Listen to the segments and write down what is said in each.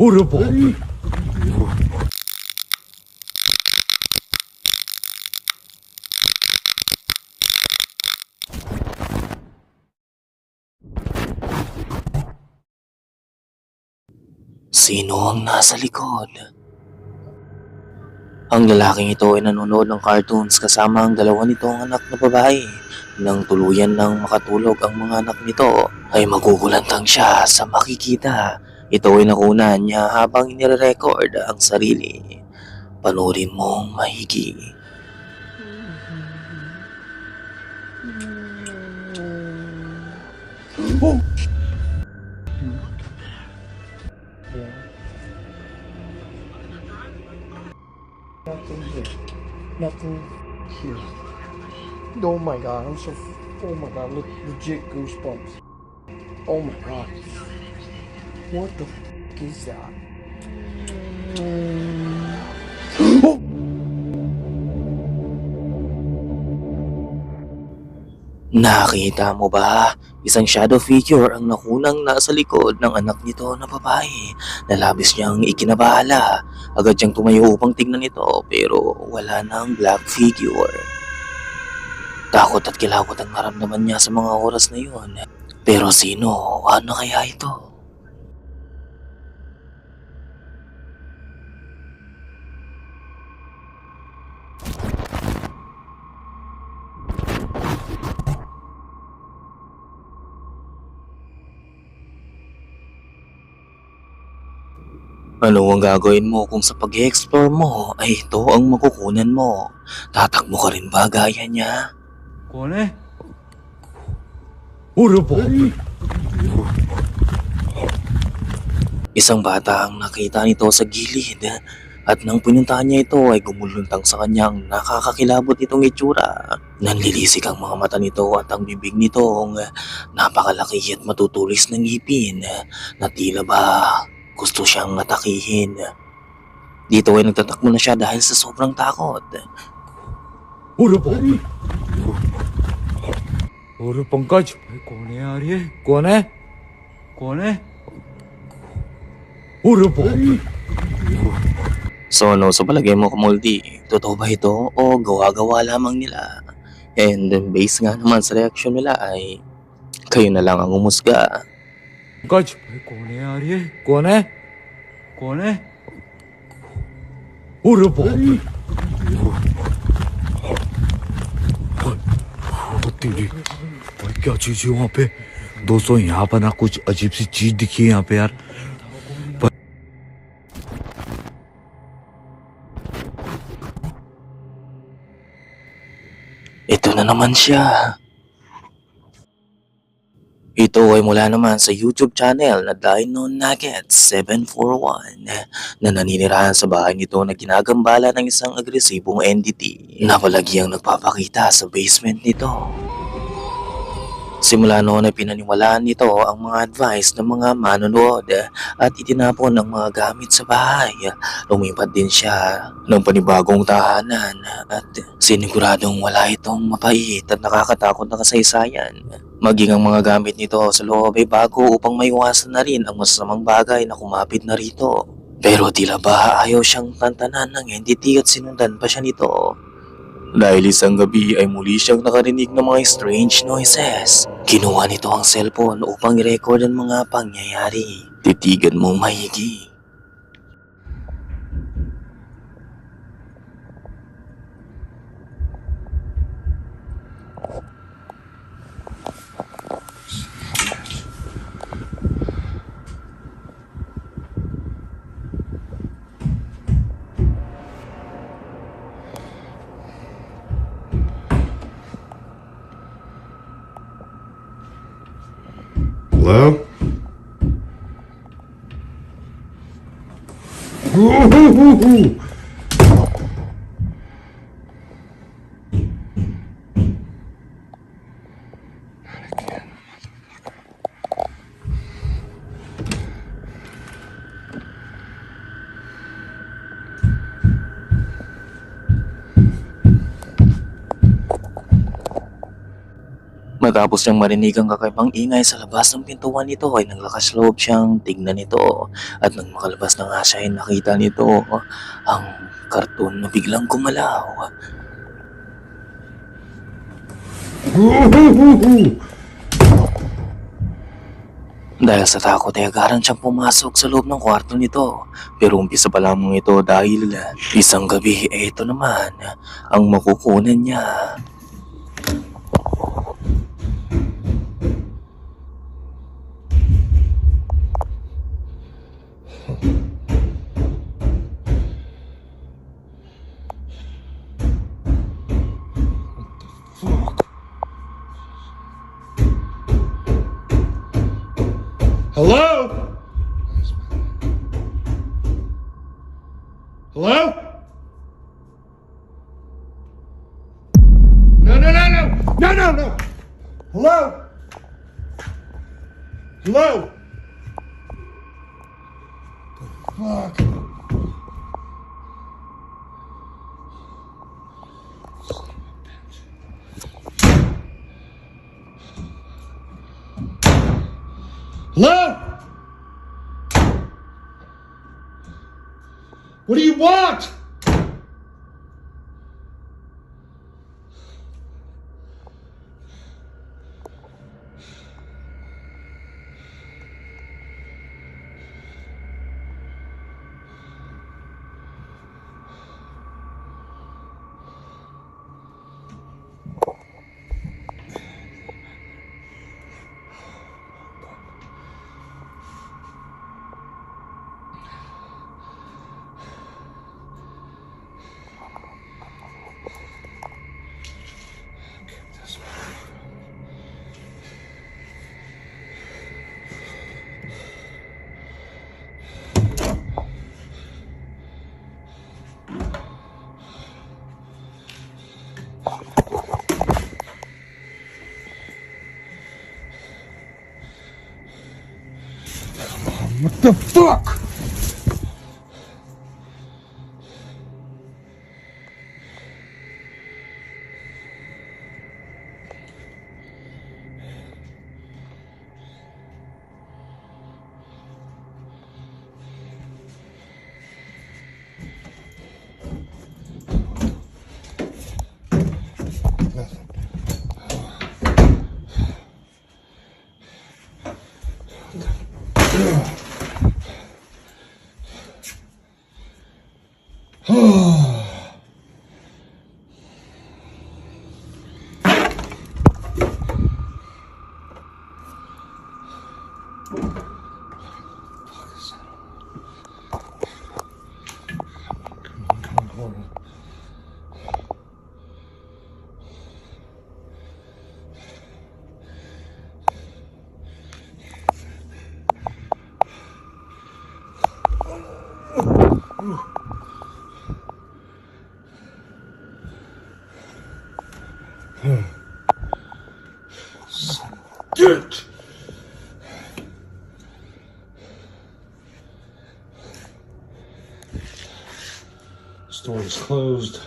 Po. Sino ang nasa likod? Ang lalaking ito ay nanonood ng cartoons kasama ang dalawa nitong anak na babae. Nang tuluyan ng makatulog ang mga anak nito, ay magugulantang siya sa makikita. Ito ay nakunan niya habang inire-record ang sarili. Panurin mong mahigi. Nothing here. Nothing here. Oh my god, I'm so. Oh my god, look, legit goosebumps. Oh my god. F is that? Nakita mo ba? Isang shadow figure ang nakunang nasa likod ng anak nito na babae na labis niyang ikinabahala. Agad siyang tumayo upang tignan ito pero wala nang black figure. Takot at kilawot ang naramdaman niya sa mga oras na yun. Pero sino? Ano kaya ito? Ano ang gagawin mo kung sa pag explore mo ay ito ang makukunan mo? Tatakbo ka rin ba gaya niya? Kone? Uro po. Isang bata ang nakita nito sa gilid at nang pinuntahan niya ito ay gumuluntang sa kanyang nakakakilabot itong itsura. Nanlilisik ang mga mata nito at ang bibig nitong napakalaki at matutulis ng ngipin na tila ba gusto siyang atakihin. Dito ay nagtatakbo na siya dahil sa sobrang takot. 오르봉 오르봉까지 꼬네아리 꼬네 꼬네 오르봉 So ano sa palagay mo Kamoldi, totoo ba ito o gawa-gawa lamang nila? And then based nga naman sa reaksyon nila ay kayo na lang ang umusga. Pankaj कौन है यार ये कौन है? कौन है. ओ और क्या चीज़ है वहाँ पे? दोस्तों यहाँ पर ना कुछ अजीब सी चीज़ दिखी है यहाँ पे यार। Ito na naman siya. Ito ay mula naman sa YouTube channel na Dino Nuggets 741 na naninirahan sa bahay nito na ginagambala ng isang agresibong entity na palagiang nagpapakita sa basement nito. Simula noon ay pinaniwalaan nito ang mga advice ng mga manonood at itinapon ang mga gamit sa bahay. Lumipat din siya ng panibagong tahanan at siniguradong wala itong mapait at nakakatakot na kasaysayan. Maging ang mga gamit nito sa loob ay bago upang maiwasan na rin ang masamang bagay na kumapit na rito. Pero tila ba ayaw siyang tantanan ng entity at sinundan pa siya nito. Dahil isang gabi ay muli siyang nakarinig ng mga strange noises. Kinuha nito ang cellphone upang i-record ang mga pangyayari. Titigan mo violão. Uhuhuhu! Matapos niyang marinig ang kakaibang ingay sa labas ng pintuan nito ay naglakas loob siyang tignan ito at nang makalabas na nga siya ay nakita nito ang karton na biglang gumalaw. Dahil sa takot ay agaran siyang pumasok sa loob ng kwarto nito. Pero umpisa pa lamang ito dahil isang gabi eh ito naman ang makukunan niya. Hello? The fuck? Closed.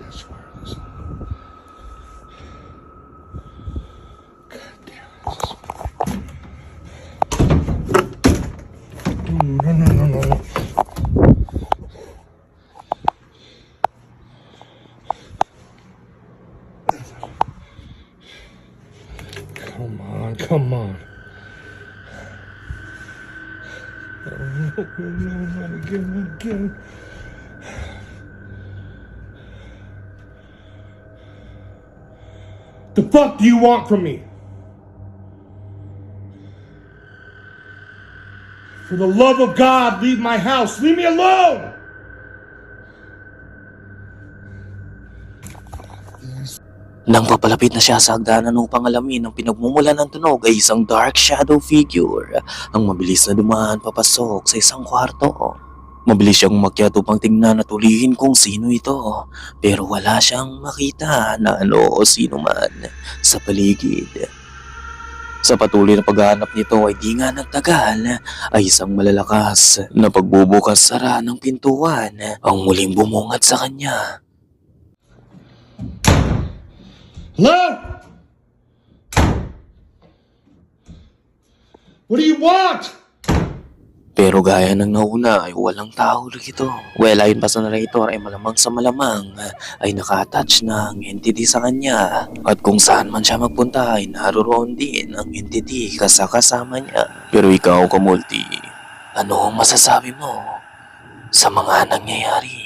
Yes, where it is. God damn it. No, no, no, no, no. Come on, come on. Oh, no, no, no, not again, not again. The fuck do you want from me? For the love of God, leave my house. Leave me alone! Nang papalapit na siya sa hagdanan upang alamin ang pinagmumula ng tunog ay isang dark shadow figure ang mabilis na dumaan papasok sa isang kwarto. Mabilis siyang umakyat upang tingnan at ulihin kung sino ito pero wala siyang makita na ano o sino man sa paligid. Sa patuloy na paghahanap nito ay di nga nagtagal ay isang malalakas na pagbubukas sara ng pintuan ang muling bumungad sa kanya. Hello? What do you want? Pero gaya ng nauna ay walang tao rito. Well, ayon pa sa narrator ay malamang sa malamang ay naka-attach na ang entity sa kanya. At kung saan man siya magpunta ay naroon din ang entity kasakasama niya. Pero ikaw, Kamulti, ano ang masasabi mo sa mga nangyayari?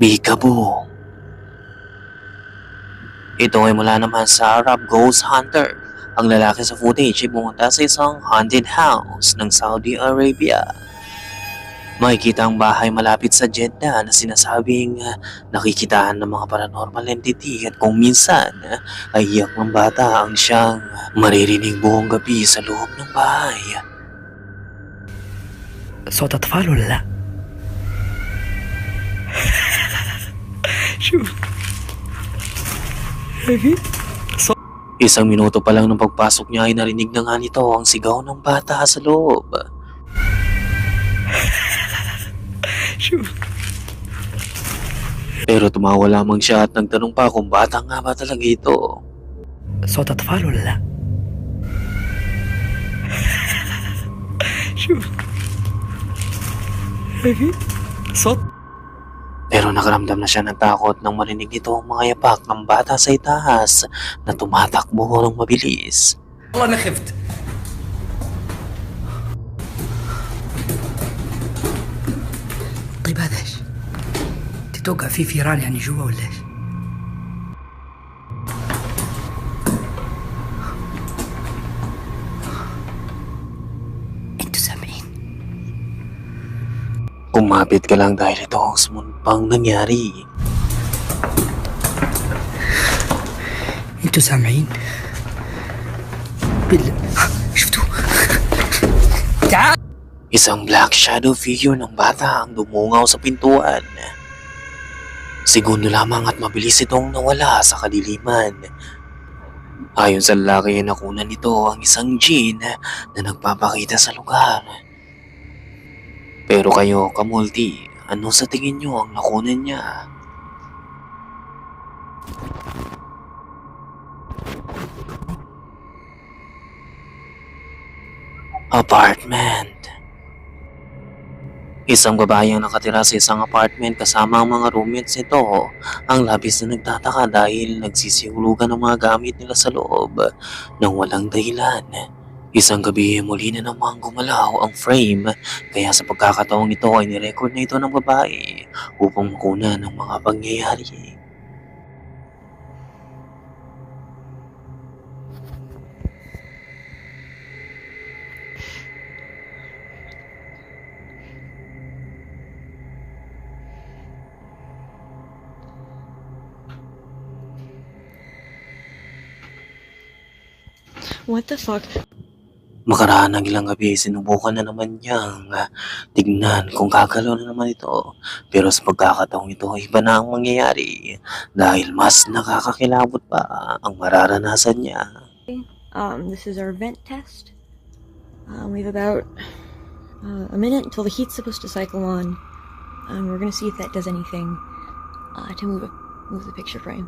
Peekaboo. Ito ay mula naman sa Arab Ghost Hunter. Ang lalaki sa footage ay pumunta sa isang haunted house ng Saudi Arabia. Makikita ang bahay malapit sa Jeddah na sinasabing ah, nakikitaan ng mga paranormal entity at kung minsan ah, ay iyak ng bata ang siyang maririnig buong gabi sa loob ng bahay. صوت أطفال ولا لا؟ Isang minuto pa lang ng pagpasok niya ay narinig na nga nito ang sigaw ng bata sa loob. Pero tumawa lamang siya at nagtanong pa kung bata nga ba talaga ito. So tatfalo la. Shoot. So Pero nakaramdam na siya ng takot nang marinig nito ang mga yapak ng bata sa itaas na tumatakbo ng mabilis. والله أنا خفت طيب هذا ايش؟ تتوقع في فيران يعني جوا ولا ايش؟ Kumapit ka lang dahil ito ang sumumpang nangyari. انتوا سامعين؟ بالله شفتوا؟ تعال Isang black shadow figure ng bata ang dumungaw sa pintuan. Segundo lamang at mabilis itong nawala sa kadiliman. Ayon sa lalaki nakunan nito ang isang jin na nagpapakita sa lugar. Pero kayo, kamulti, ano sa tingin nyo ang nakunan niya? Apartment. Isang babae ang nakatira sa isang apartment kasama ang mga roommates nito. Ang labis na nagtataka dahil nagsisihulugan ng mga gamit nila sa loob nang walang dahilan. Isang gabi muli na namang gumalaw ang frame kaya sa pagkakataong ito ay nirecord na ito ng babae upang makuna ng mga pangyayari. What the fuck? Makaraan ng ilang gabi, sinubukan na naman niyang ah, tignan kung gagalaw na naman ito. Pero sa pagkakataong ito, iba na ang mangyayari dahil mas nakakakilabot pa ang mararanasan niya. Um, this is our vent test. Um, we have about uh, a minute until the heat's supposed to cycle on. Um, we're gonna see if that does anything uh, to move move the picture frame.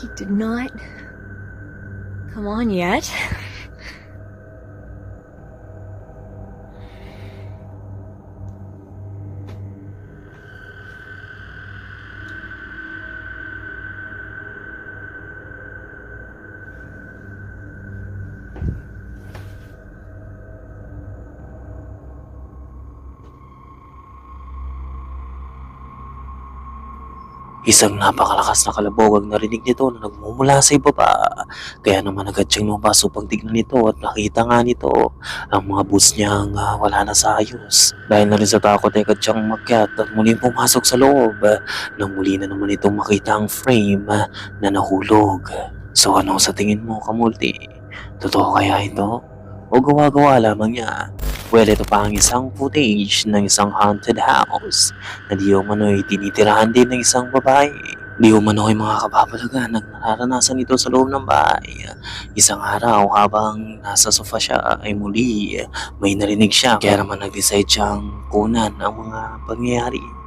He did not come on yet. Isang napakalakas na kalabog ang narinig nito na nagmumula sa ibaba. Kaya naman agad siyang lumabas upang tignan nito at nakita nga nito ang mga boots niyang ah, wala na sa ayos. Dahil na rin sa takot ay agad siyang makyat at muling pumasok sa loob ah, nang muli na naman itong makita ang frame ah, na nahulog. So ano sa tingin mo, Kamulti? Totoo kaya ito? O gawa-gawa lamang niya? Well, ito pa ang isang footage ng isang haunted house na di umano'y tinitirahan din ng isang babae. Di umano'y mga kababalagan nang nararanasan ito sa loob ng bahay. Isang araw habang nasa sofa siya ay muli may narinig siya kaya naman nag-decide siyang kunan ang mga pangyayari.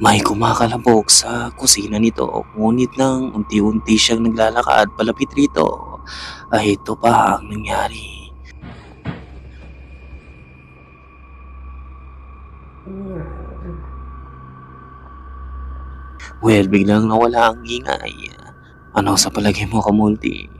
May kumakalabog sa kusina nito ngunit nang unti-unti siyang naglalakad palapit rito ay ito pa ang nangyari. Well, biglang nawala ang ingay. Ano sa palagay mo, Kamulti?